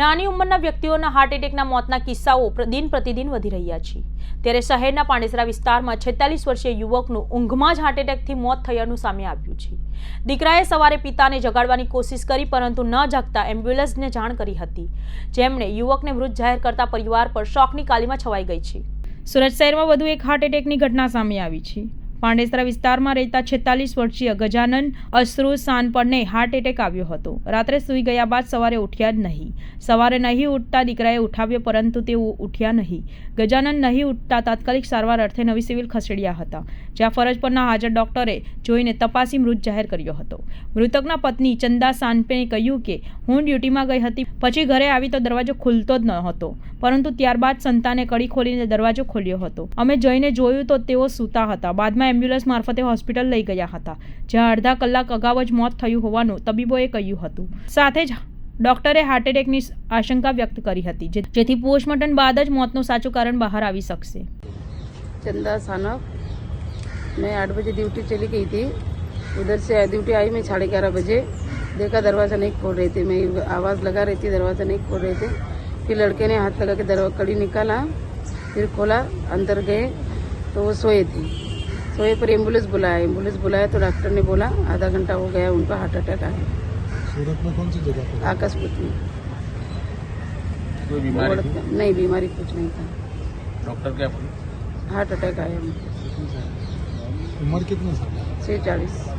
નાની ઉંમરના વ્યક્તિઓના હાર્ટ એટેકના મોતના કિસ્સાઓ દિન પ્રતિદિન વધી રહ્યા છે. ત્યારે શહેરના પાંડેસરા વિસ્તારમાં છેતાલીસ વર્ષીય યુવકનું ઊંઘમાં જ હાર્ટ એટેકથી મોત થયાનું સામે આવ્યું છે. દીકરાએ સવારે પિતાને જગાડવાની કોશિશ કરી, પરંતુ ન જાગતા એમ્બ્યુલન્સને જાણ કરી હતી. જેમણે યુવકને મૃત જાહેર કરતા પરિવાર પર શોકની કાલીમાં છવાઈ ગઈ છે. સુરત શહેરમાં વધુ એક હાર્ટ એટેકની ઘટના સામે આવી છે. પાંડેસરા વિસ્તારમાં રહેતા છેતાલીસ વર્ષીય ગજાનન અશ્રુ સાનપણને હાર્ટ એટેક આવ્યો હતો. રાત્રે સૂઈ ગયા બાદ સવારે ઉઠ્યા જ નહીં. સવારે નહીં ઉઠતા દીકરાએ ઉઠાવ્યો પરંતુ તેઓ ઉઠ્યા નહીં. ગજાનન નહીં ઉઠતા તાત્કાલિક સારવાર અર્થે નવી સિવિલ ખસેડ્યા હતા. જ્યાં ફરજ પરના હાજર ડોક્ટરે જોઈને તપાસી મૃત જાહેર કર્યો હતો. મૃતકના પત્ની ચંદા સાનપેને કહ્યું કે, હું ડ્યુટીમાં ગઈ હતી. પછી ઘરે આવી તો દરવાજો ખુલતો જ ન હતો પરંતુ ત્યારબાદ સંતાને કડી ખોલીને દરવાજો ખોલ્યો હતો. અમે જઈને જોયું તો તેઓ સૂતા હતા. બાદમાં એમ્બ્યુલન્સ મારફતે હોસ્પિટલ લઈ ગયા હતા જ્યાં અડધા કલાક અગાઉ જ મોત થયું હોવાનું તબીબોએ કહ્યું હતું સાથે જ ડોક્ટરે હાર્ટ એટેકની આશંકા વ્યક્ત કરી હતી જે- જેથી પોસ્ટમોર્ટમ બાદ જ મોતનું સાચું કારણ બહાર આવી શકશે चंदा सानप मैं आठ बजे ड्यूटी चली गई थी उधर से ड्यूटी आई मैं साढ़े ग्यारह बजे देखा दरवाज़ा नहीं खोल रहे थे मैं आवाज़ लगा रही थी दरवाज़ा नहीं खोल रहे थे फिर लड़के ने हाथ लगा के दरवाजा कड़ी निकाला फिर खोला अंदर गए तो वो सोए थे सोए पर एम्बुलेंस बुलाया एम्बुलेंस बुलाया तो डॉक्टर ने बोला आधा घंटा हो गया उनका हार्ट अटैक आया सूरत में कौन सी जगह पर आकाशपुर में कोई बीमारी थी नहीं बीमारी कुछ नहीं था डॉक्टर क्या बोले हार्ट अटैक आया उम्र कितने साल है छः चालीस